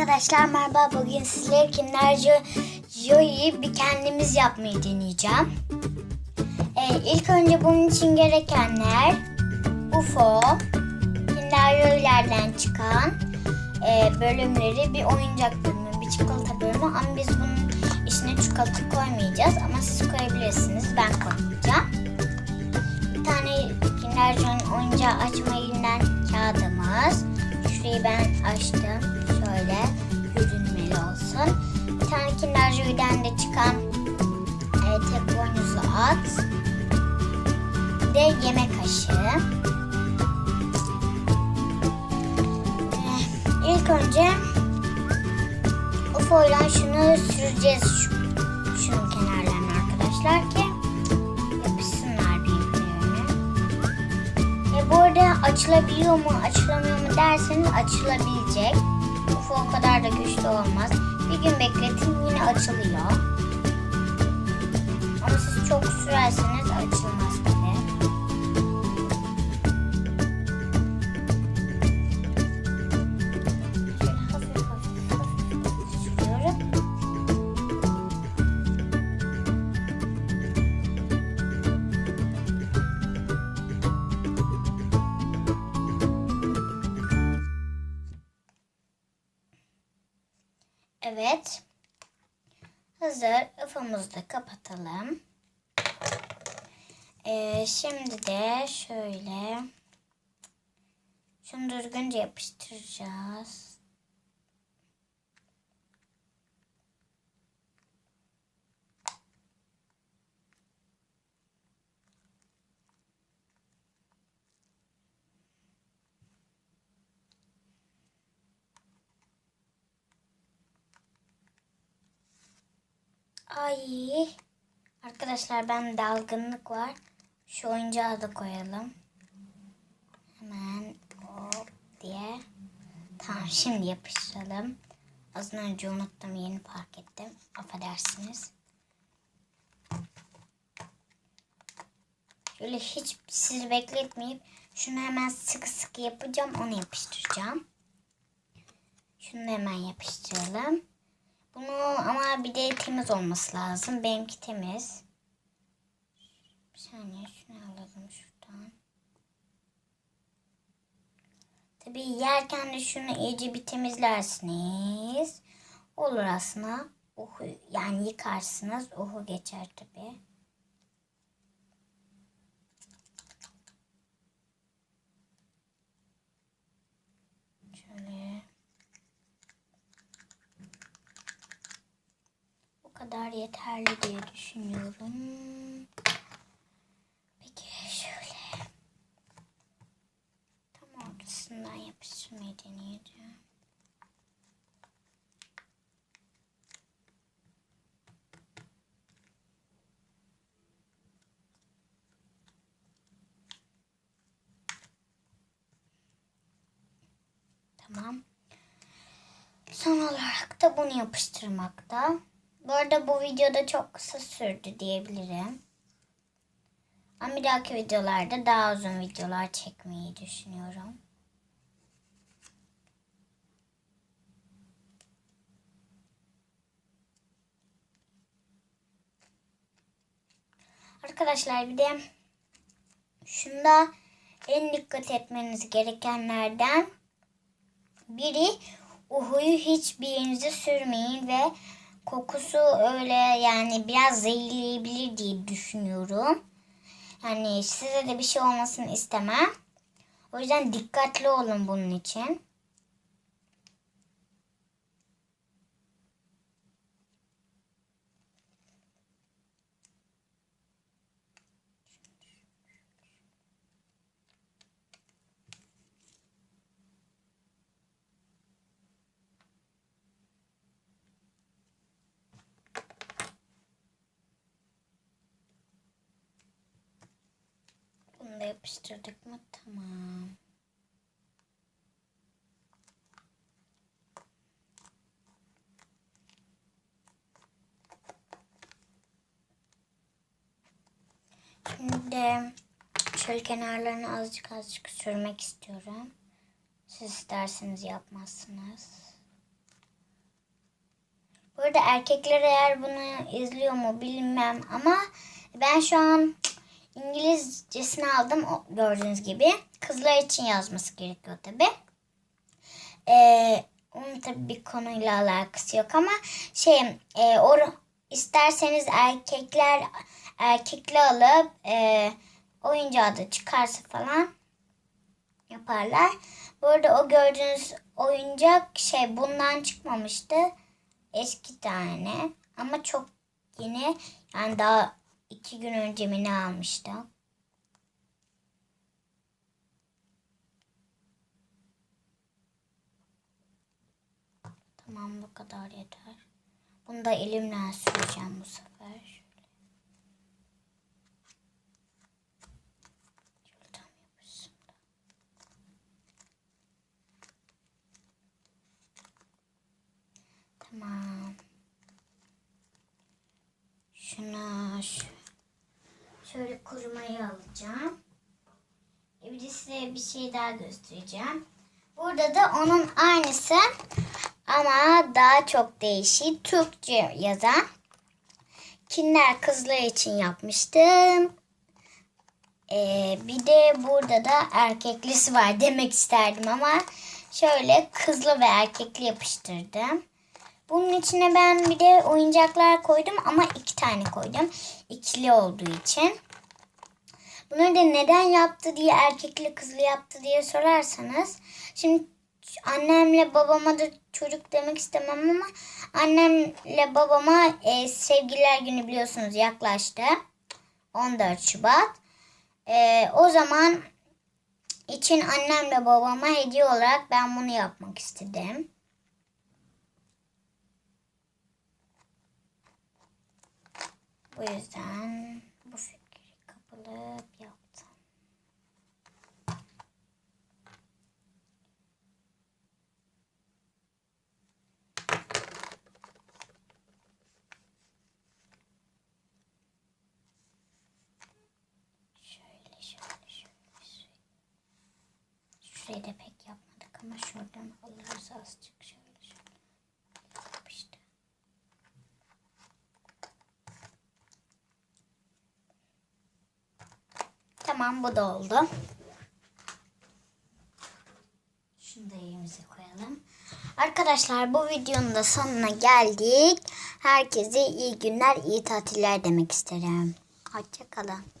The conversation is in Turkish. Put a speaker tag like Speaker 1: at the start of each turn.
Speaker 1: Arkadaşlar merhaba bugün sizlere Kinder Joy'u bir kendimiz yapmayı deneyeceğim. Ee, ilk önce bunun için gerekenler UFO, Kinder Joy'lerden çıkan e, bölümleri bir oyuncak bölümü, bir çikolata bölümü ama biz bunun içine çikolata koymayacağız ama siz koyabilirsiniz ben koymayacağım. Bir tane Kinder Joy'un oyuncağı açma yerinden kağıdımız. Şurayı ben açtım. İlk önce UFO'yla şunu süreceğiz şu, şunun kenarlarına arkadaşlar ki yapışsınlar birbirlerine. E bu arada açılabiliyor mu, açılamıyor mu derseniz açılabilecek. UFO o kadar da güçlü olmaz. Bir gün bekletin yine açılıyor. Ama siz çok sürerseniz açılmaz Evet. Hazır. Ufumuzu da kapatalım. Ee, şimdi de şöyle şunu düzgünce yapıştıracağız. Ay. Arkadaşlar ben dalgınlık var. Şu oyuncağı da koyalım. Hemen hop diye. Tamam şimdi yapıştıralım. Az önce unuttum yeni fark ettim. Affedersiniz. Şöyle hiç sizi bekletmeyip şunu hemen sıkı sıkı yapacağım. Onu yapıştıracağım. Şunu hemen yapıştıralım. Bunu ama bir de temiz olması lazım. Benimki temiz. Bir saniye şunu alalım şuradan. Tabii yerken de şunu iyice bir temizlersiniz. Olur aslında. Uhu, yani yıkarsınız. Uhu geçer tabii. Şöyle. Bu kadar yeterli diye düşünüyorum. Peki şöyle. Tam ortasından yapıştırmayı deneyeceğim. Tamam. Son olarak da bunu yapıştırmakta. Bu arada bu videoda çok kısa sürdü diyebilirim. Ama bir dahaki videolarda daha uzun videolar çekmeyi düşünüyorum. Arkadaşlar bir de şunda en dikkat etmeniz gerekenlerden biri uhuyu hiçbir yerinize sürmeyin ve kokusu öyle yani biraz zehirleyebilir diye düşünüyorum. Yani size de bir şey olmasını istemem. O yüzden dikkatli olun bunun için. Bunu da yapıştırdık mı? Tamam. Şimdi şöyle kenarlarını azıcık azıcık sürmek istiyorum. Siz isterseniz yapmazsınız. arada erkekler eğer bunu izliyor mu bilmem ama ben şu an İngilizcesini aldım gördüğünüz gibi. Kızlar için yazması gerekiyor tabi. Ee, onun tabi bir konuyla alakası yok ama şey e, or, isterseniz erkekler erkekli alıp e, oyuncağı da çıkarsa falan yaparlar. Bu arada o gördüğünüz oyuncak şey bundan çıkmamıştı. Eski tane ama çok yeni yani daha iki gün önce mi ne almıştım. Tamam bu kadar yeter. Bunu da elimle süreceğim bu sefer. Şöyle. Şöyle tam yapışsın da. Tamam. Şuna şu. Şöyle kurumayı alacağım. E bir de bir şey daha göstereceğim. Burada da onun aynısı ama daha çok değişik Türkçe yazan Kinder kızlar için yapmıştım. Ee, bir de burada da erkeklisi var demek isterdim ama şöyle kızlı ve erkekli yapıştırdım. Bunun içine ben bir de oyuncaklar koydum ama iki tane koydum. İkili olduğu için. Bunları da neden yaptı diye erkekli kızlı yaptı diye sorarsanız. Şimdi annemle babama da çocuk demek istemem ama annemle babama e, sevgililer günü biliyorsunuz yaklaştı. 14 Şubat. E, o zaman için annemle babama hediye olarak ben bunu yapmak istedim. Bu yüzden bu fikri kapılıp yaptım. Şöyle şöyle şöyle şöyle. Şurayı da pek yapmadık ama şuradan alırız azıcık şöyle şöyle. Yapıştı. Tamam bu da oldu. Şunu da yerimize koyalım. Arkadaşlar bu videonun da sonuna geldik. Herkese iyi günler, iyi tatiller demek isterim. Hoşçakalın.